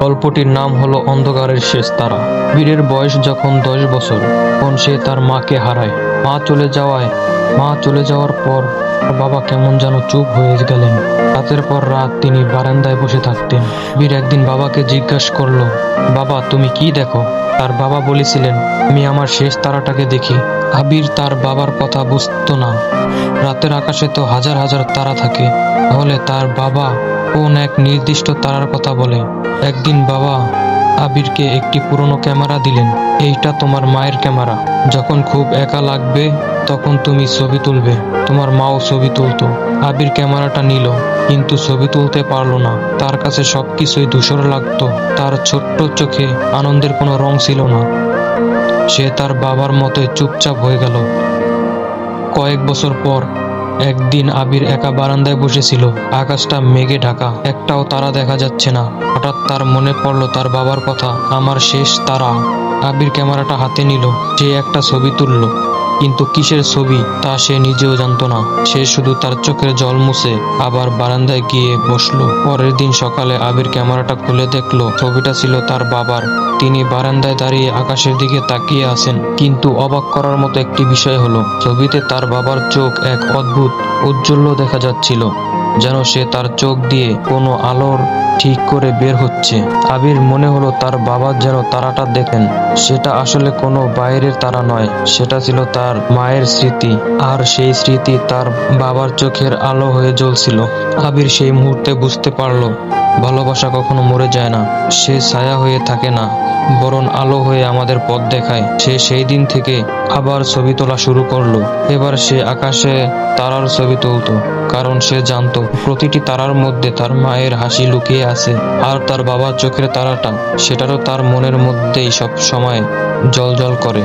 গল্পটির নাম হলো অন্ধকারের শেষ তারা। বীরের বয়স যখন দশ বছর, তখন সে তার মাকে হারায়। মা চলে যাওয়ায়, মা চলে যাওয়ার পর বাবা কেমন যেন চুপ হয়ে গেলেন। রাতের পর রাত তিনি বারান্দায় বসে থাকতেন। বীর একদিন বাবাকে জিজ্ঞাসা করল, বাবা, তুমি কি দেখো? তার বাবা বলেছিলেন, আমি আমার শেষ তারাটাকে দেখি। আবির তার বাবার কথা বুঝতো না। রাতের আকাশে তো হাজার হাজার তারা থাকে। তাহলে তার বাবা কোন এক নির্দিষ্ট তারার কথা বলে। একদিন বাবা আবিরকে একটি পুরনো ক্যামেরা দিলেন। এইটা তোমার মায়ের ক্যামেরা। যখন খুব একা লাগবে, তখন তুমি ছবি তুলবে। তোমার মাও ছবি তুলতো। আবির ক্যামেরাটা নিল, কিন্তু ছবি তুলতে পারল না। তার কাছে সব কিছুই ধূসর লাগতো। তার ছোট্ট চোখে আনন্দের কোনো রং ছিল না। সে তার বাবার মতোই চুপচাপ হয়ে গেল। কয়েক বছর পর একদিন আবির একা বারান্দায় বসেছিল। আকাশটা মেঘে ঢাকা। একটাও তারা দেখা যাচ্ছে না। হঠাৎ তার মনে পড়ল তার বাবার কথা, আমার শেষ তারা। আবির ক্যামেরাটা হাতে নিল। যে একটা ছবি তুললো। কিন্তু কিসের ছবি তা সে নিজেও জানত না। সে শুধু তার চোখের জল মুছে আবার বারান্দায় গিয়ে বসল। পরের দিন সকালে আবির ক্যামেরাটা খুলে দেখল, ছবিটা ছিল তার বাবার। তিনি বারান্দায় দাঁড়িয়ে আকাশের দিকে তাকিয়ে আছেন। কিন্তু অবাক করার মতো একটি বিষয় হলো, ছবিতে তার বাবার চোখ এক অদ্ভুত উজ্জ্বল্য দেখা যাচ্ছিল। যেন সে তার চোখ দিয়ে কোনো আলোর ঠিক করে বের হচ্ছে। আবির মনে হলো তার বাবা যেন তারাটা দেখেন। সেটা আসলে কোনো বাইরের তারা নয়, সেটা ছিল তার মায়ের স্মৃতি। আর সেই স্মৃতি তার বাবার চোখের আলো হয়ে জ্বলছিল। আবির সেই মুহূর্তে বুঝতে পারল, ভালোবাসা কখনো মরে যায় না। সে ছায়া হয়ে থাকে না। বরং আলো হয়ে আমাদের পথ দেখায়। সে সেই দিন থেকে আবার ছবি তোলা শুরু করল। এবার সে আকাশে তারার ছবি তুলত, কারণ সে জানত প্রতিটি তারার মধ্যে তার মায়ের হাসি লুকিয়ে আছে, আর তার বাবার চোখের তারাটা, সেটারও তার মনের মধ্যেই সব সময় জল জল করে।